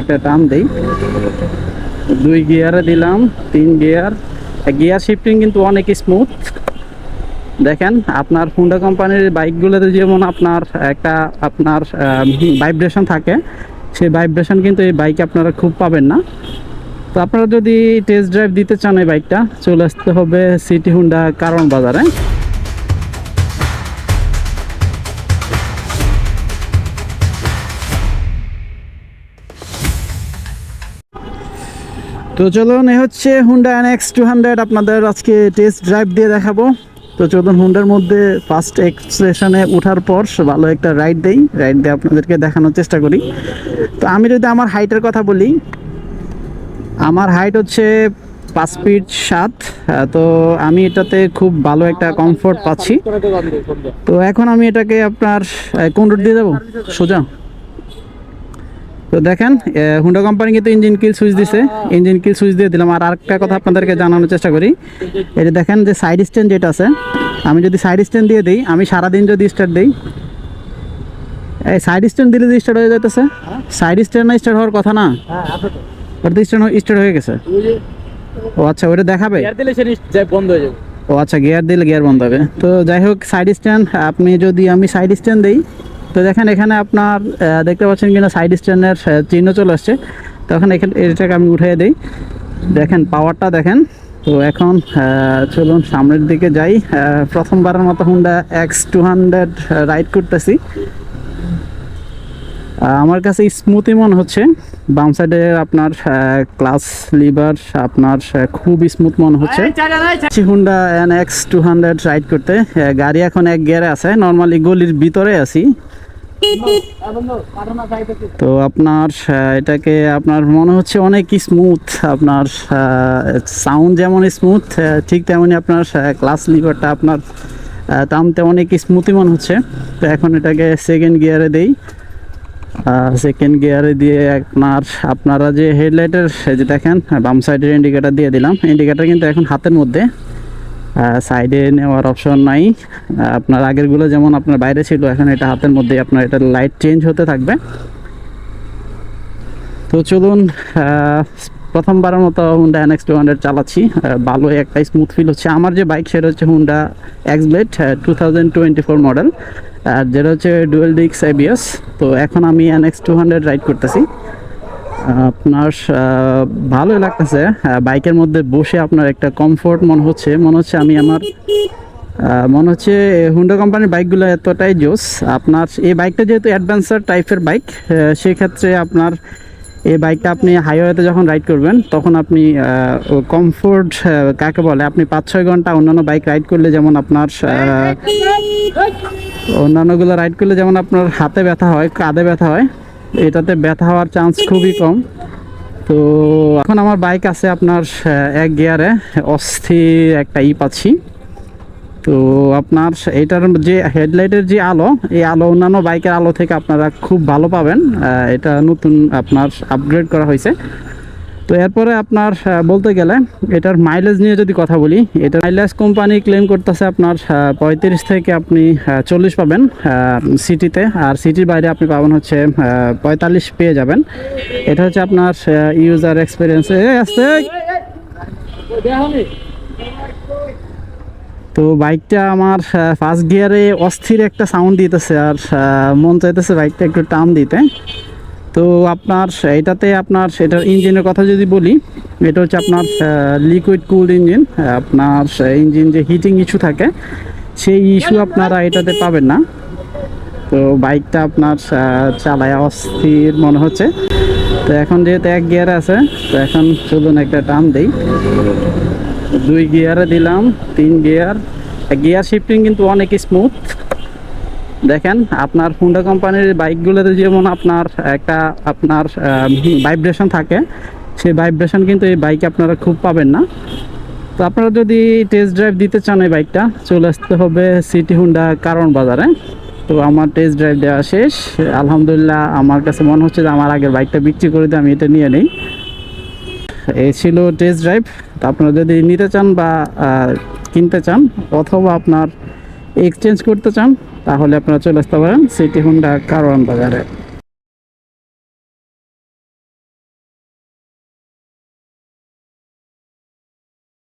একটা টান দেই। দুই গিয়ারে দিলাম, তিন গিয়ার। গিয়ার শিফটিং কিন্তু অনেক স্মুথ দেখেন, আপনার হুন্ডা কোম্পানির বাইকগুলোতে যেমন আপনার একটা, আপনার ভাইব্রেশন থাকে, সেই ভাইব্রেশন কিন্তু এই বাইকে আপনারা খুব পাবেন না। তো আপনারা যদি টেস্ট ড্রাইভ দিতে চান এই বাইকটা চলে আসতে হবে সিটি হুন্ডা কারণ বাজারে। তো চলুন, এ হচ্ছে হুন্ডা এনএক্স টু হান্ড্রেড আপনাদের আজকে টেস্ট ড্রাইভ দিয়ে দেখাবো। তো চলুন হুন্ডার মধ্যে ফার্স্ট এক্সপ্রেশনে ওঠার পর ভালো একটা রাইড দেই। রাইড দিয়ে আপনাদেরকে দেখানোর চেষ্টা করি। তো আমি যদি আমার হাইটের কথা বলি, আমার হাইট হচ্ছে পাঁচ ফিট সাত। তো আমি এটাতে খুব ভালো একটা কমফোর্ট পাচ্ছি। তো এখন আমি এটাকে আপনার কোন রুট দিয়ে দেবো সোজা? তো দেখেন হুন্ডা কোম্পানি কিন্তু ইঞ্জিন কিল সুইচ দিছে। ইঞ্জিন কিল সুইচ দিয়ে দিলাম। আর আরেকটা কথা আপনাদেরকে জানানোর চেষ্টা করি। এটা দেখেন যে সাইড স্ট্যান্ড যেটা আছে আমি যদি সাইড স্ট্যান্ড দিয়ে দিই আমি সারাদিন যদি স্টার্ট দিই এই সাইড স্ট্যান্ড দিলে যে স্টার্ট হয়ে যাইতেছে। সাইড স্ট্যান্ড না স্টার্ট হওয়ার কথা না? ওটা তো স্টার্ট স্টার্ট হয়ে গেছে। ও আচ্ছা ওটা দেখাবে? দিলে বন্ধ হয়ে যাবে। ও আচ্ছা গিয়ার দিলে গিয়ার বন্ধ হবে। তো যাই হোক সাইড স্ট্যান্ড আপনি যদি আমি সাইড স্ট্যান্ড দিই তো দেখেন এখানে আপনার দেখতে পাচ্ছেন কিনা সাইড স্ট্যান্ডের চিহ্ন চলে আসছে। তখন এখানে এটাকে আমি উঠিয়ে দিই। দেখেন পাওয়ারটা দেখেন। তো এখন চলুন সামনের দিকে যাই। প্রথমবারের মতো Honda X two hundred ride করতেছি। আমার কাছে স্মুথই মনে হচ্ছে। বাম সাইডে আপনার ক্লাস লিভার আপনার খুব স্মুথ মনে হচ্ছে। Honda N X two hundred ride করতে। গাড়ি এখন এক গিয়ারে আছে। নর্মালি গলির ভিতরে আছি। তো আপনার এটাকে আপনার মনে হচ্ছে অনেক স্মুথ আপনার সাউন্ড যেমন স্মুথ ঠিক তেমনই আপনার ক্লাস লিভারটা আপনার টানতে অনেক স্মুথই মনে হচ্ছে। তো এখন এটাকে সেকেন্ড গিয়ারে দেই। সেকেন্ড গিয়ারে দিয়ে আপনার, আপনারা যে হেডলাইটের যে দেখেন, বাম সাইডের ইন্ডিকেটার দিয়ে দিলাম। ইন্ডিকেটার কিন্তু এখন হাতের মধ্যে। সাইডে নেওয়ার অপশন নাই। আপনার আগেরগুলো যেমন আপনার বাইরে ছিল, এখন এটা হাতের মধ্যে আপনার এটা লাইট চেঞ্জ হতে থাকবে। তো চলুন প্রথমবারের মতো হুন্ডা এনএক্স টু হান্ড্রেড চালাচ্ছি। ভালো একটা স্মুথ ফিল হচ্ছে। আমার যে বাইক সেটা হচ্ছে Honda X blade two thousand twenty four model আর যেটা হচ্ছে ডুয়েল ডিক্স এবিএস তো এখন আমি এনএক্স টু হান্ড্রেড রাইড করতেছি। আপনার ভালোই লাগতেছে। বাইকের মধ্যে বসে আপনার একটা কমফোর্ট মনে হচ্ছে। মনে হচ্ছে আমি আমার মনে হচ্ছে হুন্ডা কোম্পানির বাইকগুলো এতটাই জোস। আপনার, এই বাইকটা যেহেতু অ্যাডভেঞ্চার টাইপের বাইক সেক্ষেত্রে আপনার এই বাইকটা আপনি হাইওয়েতে যখন রাইড করবেন, তখন আপনি কমফোর্ট কাকে বলে? আপনি পাঁচ ছয় ঘণ্টা অন্যান্য বাইক রাইড করলে যেমন আপনার অন্যান্যগুলো রাইড করলে যেমন আপনার হাতে ব্যথা হয়, কাঁধে ব্যথা হয় এটাতে ব্যথা হওয়ার চান্স খুবই কম। তো এখন আমার বাইক আছে আপনার এক গিয়ারে অস্থির একটা ই আছি তো আপনার এটার যে হেডলাইটের যে আলো, এই আলো অন্যান্য বাইকের আলো থেকে আপনারা খুব ভালো পাবেন। এটা নতুন আপনার আপগ্রেড করা হয়েছে। তো এরপরে আপনার বলতে গেলে এটার মাইলেজ নিয়ে যদি কথা বলি, এটা মাইলেজ কোম্পানি ক্লেম করতেছে আপনার পঁয়ত্রিশ থেকে আপনি চল্লিশ পাবেন সিটিতে আর সিটির বাইরে আপনি পাবেন হচ্ছে পঁয়তাল্লিশ পেয়ে যাবেন। এটা হচ্ছে আপনার ইউজার এক্সপিরিয়েন্সে আসতে তো বাইকটা আমার ফার্স্ট গিয়ারে অস্থির একটা সাউন্ড দিতেছে, আর মন চাইতেছে বাইকটা একটু টান দিতে। তো আপনার এটাতে আপনার সেটার ইঞ্জিনের কথা যদি বলি, এটা হচ্ছে আপনার লিকুইড কুল ইঞ্জিন আপনার ইঞ্জিন যে হিটিং ইস্যু থাকে, সেই ইস্যু আপনারা এটাতে পাবেন না। তো বাইকটা আপনার চালায় অস্থির মনে হচ্ছে। তো এখন যেহেতু এক গিয়ার আছে, তো এখন চলুন একটা টান দেই। দুই গিয়ারে দিলাম, তিন গিয়ার গিয়ার শিফটিং কিন্তু অনেক স্মুথ দেখেন, আপনার হুন্ডা কোম্পানির বাইকগুলোতে যেমন আপনার একটা, আপনার ভাইব্রেশন থাকে, সেই ভাইব্রেশন কিন্তু এই বাইকে আপনারা খুব পাবেন না। তো আপনারা যদি টেস্ট ড্রাইভ দিতে চান এই বাইকটা চলে আসতে হবে সিটি হুন্ডা কারণ বাজারে। তো আমার টেস্ট ড্রাইভ দেওয়া শেষ। আলহামদুলিল্লাহ, আমার কাছে মনে হচ্ছে যে আমার আগের বাইকটা বিক্রি করে দিয়ে আমি এটা নিয়ে নিই। এ ছিল টেস্ট ড্রাইভ তো আপনারা যদি নিতে চান বা কিনতে চান, অথবা আপনার এক্সচেঞ্জ করতে চান তাহলে আপনারা চলে আসতে পারেন সিটি হুন্ডা কারওয়ান বাজারে